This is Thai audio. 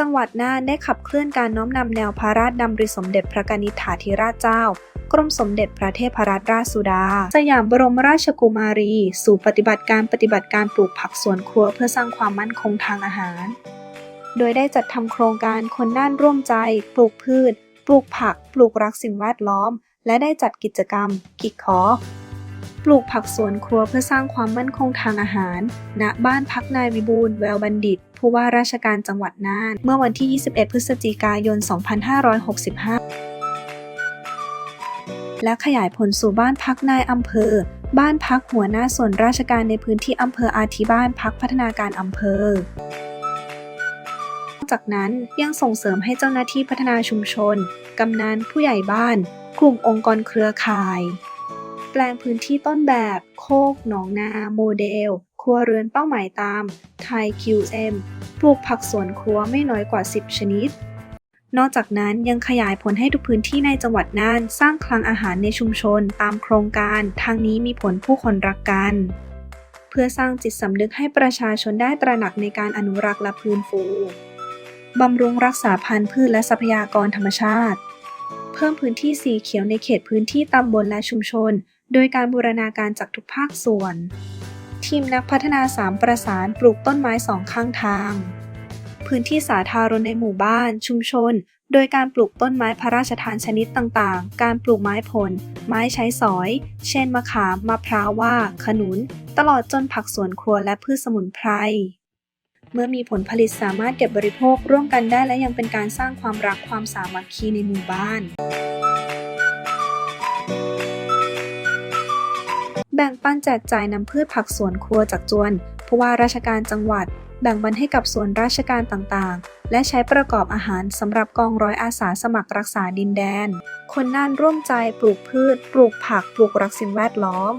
จังหวัดน่านได้ขับเคลื่อนการน้อมนำแนวพระราชดำริสมเด็จพระกนิษฐาธิราชเจ้ากรมสมเด็จพระเทพรัตนราชสุดา สยามบรมราชกุมารี สู่ปฏิบัติการปฏิบัติการปลูกผักสวนครัวเพื่อสร้างความมั่นคงทางอาหาร โดยได้จัดทำโครงการคนน่านร่วมใจ ปลูกพืช ปลูกผัก ปลูกรักสิ่งแวดล้อม และได้จัดกิจกรรม กิจขอ ปลูกผักสวนครัวเพื่อสร้างความมั่นคงทางอาหาร ณ บ้านพักนายวิบูลแววบัณฑิต ผู้ว่าราชการจังหวัดน่าน เมื่อวันที่ 21 พฤศจิกายน 2565 และขยายผลสู่บ้านพักนายอำเภอ บ้านพักหัวหน้าส่วนราชการในพื้นที่อำเภออาทิบ้านพักพัฒนาการอำเภอนอกจากนั้นยังส่งเสริมให้เจ้าหน้าที่พัฒนาชุมชน กำนันผู้ใหญ่บ้าน กลุ่มองค์กรเครือข่าย แปลงพื้นที่ต้นแบบ โคกหนองนาโมเดล ครัวเรือนเป้าหมายตามไทย QM ปลูกผักสวนครัวไม่น้อยกว่า 10 ชนิด นอกจากนั้นยังขยายผลให้ทุกพื้นที่ในจังหวัดน่าน สร้างคลังอาหารในชุมชนตามโครงการ ทางนี้มีผลผู้คนรักกัน เพื่อสร้างจิตสำนึกให้ประชาชนได้ตระหนักในการอนุรักษ์และพื้นฟูบำรุงรักษาพันธุ์พืชและทรัพยากรธรรมชาติ เพิ่มพื้นที่สีเขียวในเขตพื้นที่ตำบลและชุมชน โดยการบูรณาการจากทุกภาคส่วน ทีมนักพัฒนาสามประสานปลูกต้นไม้สองข้างทาง พื้นที่สาธารณในหมู่บ้าน ชุมชน โดยการปลูกต้นไม้พระราชทานชนิดต่างๆ การปลูกไม้ผล ไม้ใช้สอย เช่นมะขาม มะพร้าวว่า ขนุน ตลอดจนผักสวนครัวและพืชสมุนไพรเมื่อมีผลผลิตสามารถเก็บบริโภคร่วมกันได้และยังเป็นการสร้างความรักความสามัคคีในหมู่บ้าน บ่งปันแจกจ่ายนำพืชผักสวนครัวจากจวนผู้ว่าราชการจังหวัด แบ่งบันให้กับส่วนราชการต่างๆ และใช้ประกอบอาหารสำหรับกองร้อยอาสาสมัครรักษาดินแดน คนน่านร่วมใจปลูกพืช ปลูกผัก ปลูกรักสิ่งแวดล้อม